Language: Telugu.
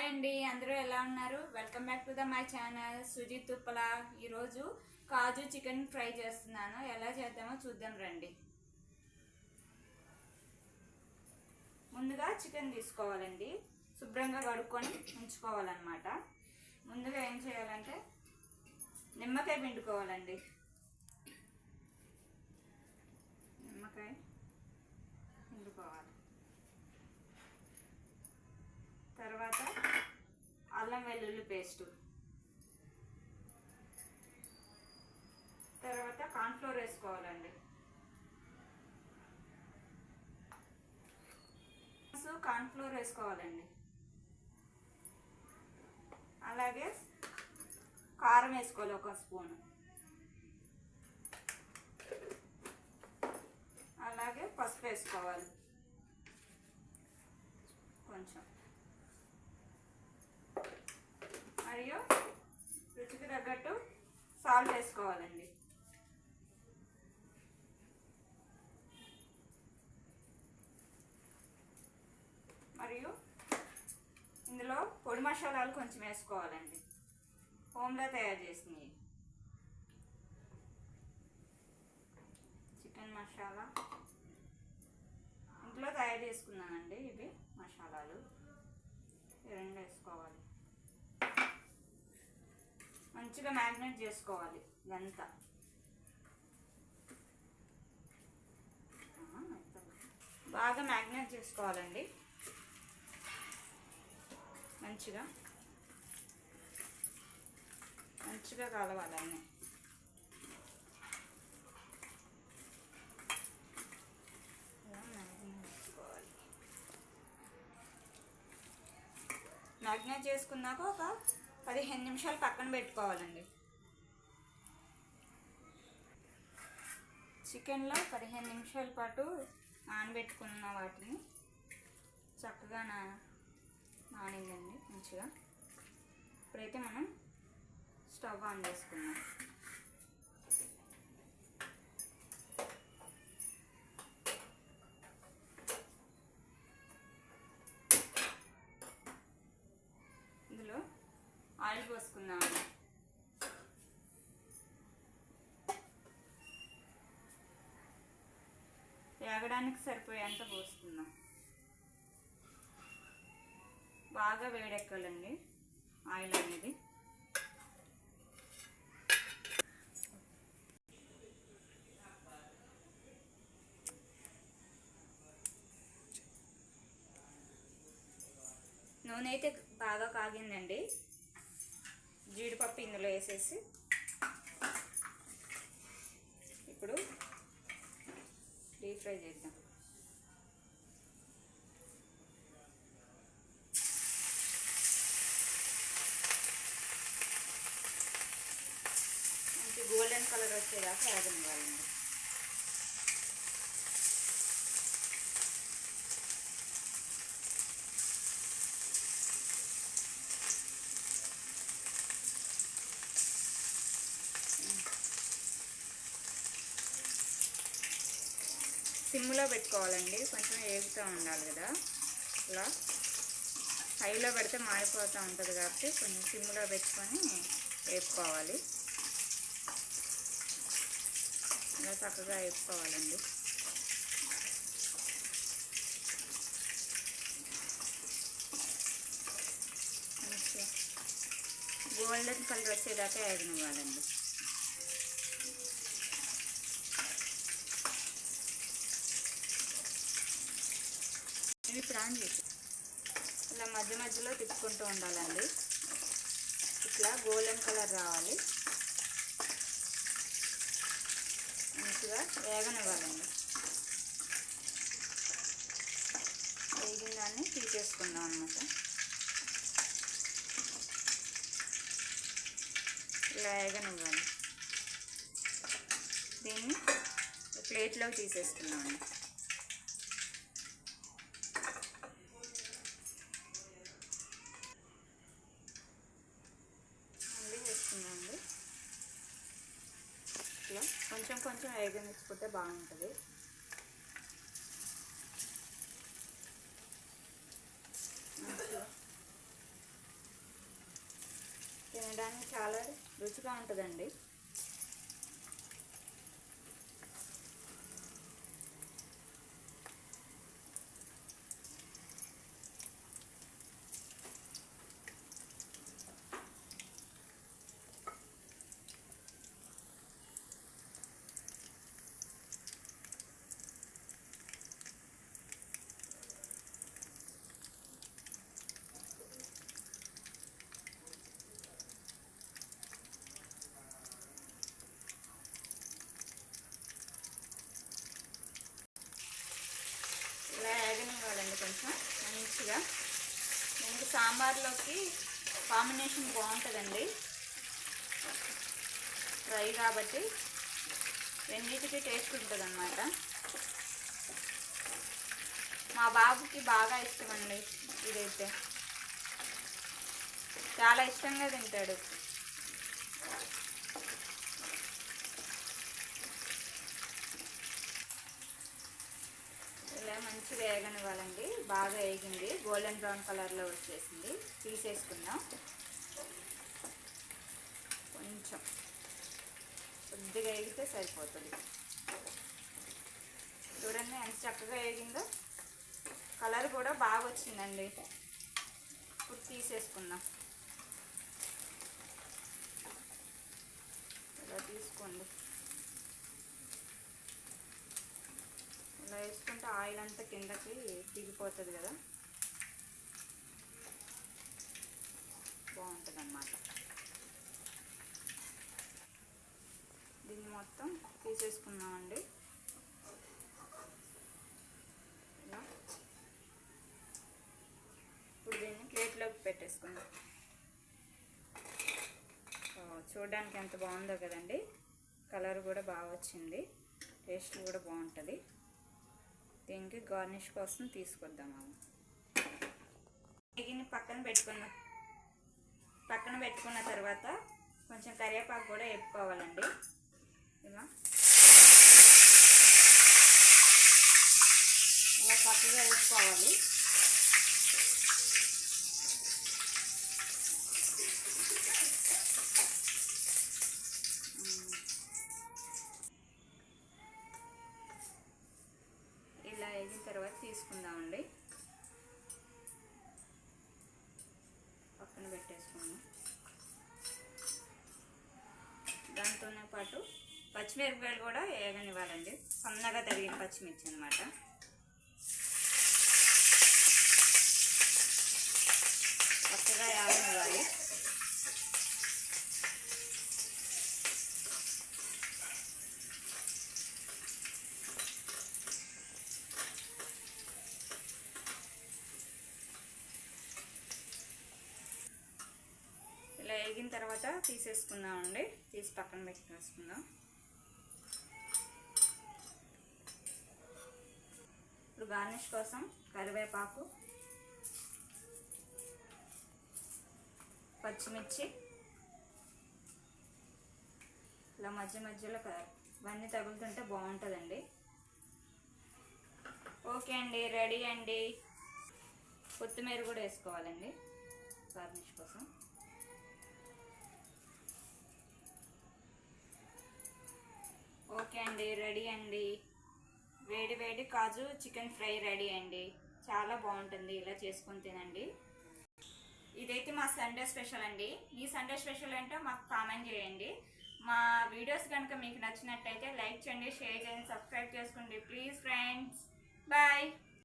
హాయ్ అండి అందరూ ఎలా ఉన్నారు? Welcome back to the my channel Sujith Thuppala ఈరోజు కాజు చికెన్ ఫ్రై చేస్తున్నాను. ఎలా చేద్దామో చూద్దాం రండి. ముందుగా చికెన్ తీసుకోవాలండి. శుభ్రంగా కడుక్కొని ఉంచుకోవాలన్నమాట. ముందుగా ఏం చేయాలంటే నిమ్మకాయ పిండుకోవాలండి. నిమ్మకాయ పిండుకోవాలి. తర్వాత అల్లం వెల్లుల్లి పేస్టు. తర్వాత కార్న్ఫ్లోర్ వేసుకోవాలండి. కార్న్ఫ్లోర్ వేసుకోవాలండి. అలాగే కారం వేసుకోవాలి ఒక స్పూన్. అలాగే పసుపు వేసుకోవాలి. కొంచెం. వేసుకోవాలండి మరియు ఇందులో పొడి మసాలాలు కొంచెం వేసుకోవాలండి. హోమ్లో తయారు చేసినవి. చికెన్ మసాలా. ఇంట్లో తయారు చేసుకున్నానండి ఇవి మసాలాలు. రెండు వేసుకోవాలి. మంచిగా మ్యారినేట్ చేసుకోవాలి. ఇదంతా బాగా మ్యాగ్నేట్ చేసుకోవాలండి. మంచిగా. మంచిగా కలవాలన్నీ చేసుకోవాలి? మ్యాగ్నేట్ చేసుకున్నాక ఒక పదిహేను నిమిషాలు పక్కన పెట్టుకోవాలండి. చికెన్లో పదిహేను నిమిషాల పాటు నానబెట్టుకున్న వాటిని చక్కగా నా నానిందండి మంచిగా. ఇప్పుడైతే మనం స్టవ్ ఆన్ చేసుకుందాం ఇందులో ఆయిల్ పోసుకుందాము వేగడానికి సరిపోయేంత పోసుకుందాం బాగా వేడెక్కాలండి ఆయిల్ అనేది. నూనె అయితే బాగా కాగిందండి. జీడిపప్పు ఇందులో వేసేసి. ఇప్పుడు ఫ్రై చేద్దాం మంచి గోల్డెన్ కలర్ వచ్చేదాకా వేగనివ్వాలండి సిమ్లో పెట్టుకోవాలండి. కొంచెం ఏగుతూ ఉండాలి కదా. ఇలా హైలో పెడితే మారిపోతూ ఉంటుంది కాబట్టి కొంచెం సిమ్లో పెట్టుకొని వేపుకోవాలి ఇలా చక్కగా వేపుకోవాలండి గోల్డెన్ కలర్ వచ్చేదాకా వేగనివ్వాలండి ఇవి చేసి ఇలా మధ్య మధ్యలో తిప్పుకుంటూ ఉండాలండి. ఇట్లా గోల్డెన్ కలర్ రావాలి. మంచిగా వేగనివ్వాలండి. వేగిన దాన్ని తీసేసుకుందాం అనమాట ఇలా వేగనివ్వాలి. దీన్ని ప్లేట్లోకి తీసేసుకున్నామండి ఉపయోగించుకుంటే బాగుంటుంది. తినడానికి చాలా రుచిగా ఉంటుందండి. సాంబార్లోకి కాంబినేషన్ బాగుంటుందండి. ఫ్రై కాబట్టి రెండింటికి టేస్ట్ ఉంటుంది అన్నమాట మా బాబుకి బాగా ఇష్టం అండి ఇదైతే. చాలా ఇష్టంగా తింటాడు. ఇలా మంచిగా వేగనివ్వాలండి. బాగా వేగింది. గోల్డెన్ బ్రౌన్ కలర్లో వచ్చేసింది. తీసేసుకుందాం. కొంచెం కొద్దిగా వేగితే సరిపోతుంది. చూడండి ఎంత చక్కగా వేగిందో. కలర్ కూడా బాగా వచ్చిందండి. ఇప్పుడు తీసేసుకుందాం. ఇలా తీసుకోండి. ఇలా వేసుకుంటే ఆయిల్ అంతా కిందకి దిగిపోతుంది కదా. బాగుంటుంది అన్నమాట దీన్ని మొత్తం తీసేసుకున్నామండి ఇలా. ఇప్పుడు దీన్ని ప్లేట్లోకి పెట్టేసుకుందాం. చూడడానికి ఎంత బాగుందో కదండి. కలర్ కూడా బాగా వచ్చింది. టేస్ట్ కూడా బాగుంటుంది. దీనికి గార్నిష్ కోసం తీసుకొద్దాం మనం ఎగిని పక్కన పెట్టుకున్న పక్కన పెట్టుకున్న తర్వాత కొంచెం కరివేపాకు కూడా వేపుకోవాలండి. ఇలా ఇలా పక్కగా వేసుకోవాలి మ్మ్. ఇలా వేగిన తర్వాత తీసుకుందామండి పెట్టేసుకున్నాం. దాంతోనే పాటు పచ్చిమిరపకాయలు కూడా వేగనివ్వాలండి సన్నగా తరిగిన పచ్చిమిర్చి అనమాట చక్కగా వేగనివ్వాలి ఇలా వేగిన తర్వాత తీసేసుకుందామండి. తీసి పక్కన పెట్టేసుకుందాం. ఇప్పుడు గార్నిష్ కోసం కరివేపాకు పచ్చిమిర్చి ఇలా మధ్య మధ్యలో ఇవన్నీ తగులుతుంటే బాగుంటుందండి. ఓకే అండి రెడీ అండి. కొత్తిమీర కూడా వేసుకోవాలండి గార్నిష్ కోసం. ఓకే అండి రెడీ అండి. వేడి వేడి కాజు చికెన్ ఫ్రై రెడీ అండి. చాలా బాగుంటుంది ఇలా చేసుకొని తినండి. ఇదైతే మా సండే స్పెషల్ అండి. మీ సండే స్పెషల్ అంటే మాకు కామెంట్ చేయండి. మా వీడియోస్ కనుక మీకు నచ్చినట్టయితే లైక్ చేయండి షేర్ చేయండి సబ్స్క్రైబ్ చేసుకోండి. Please friends bye.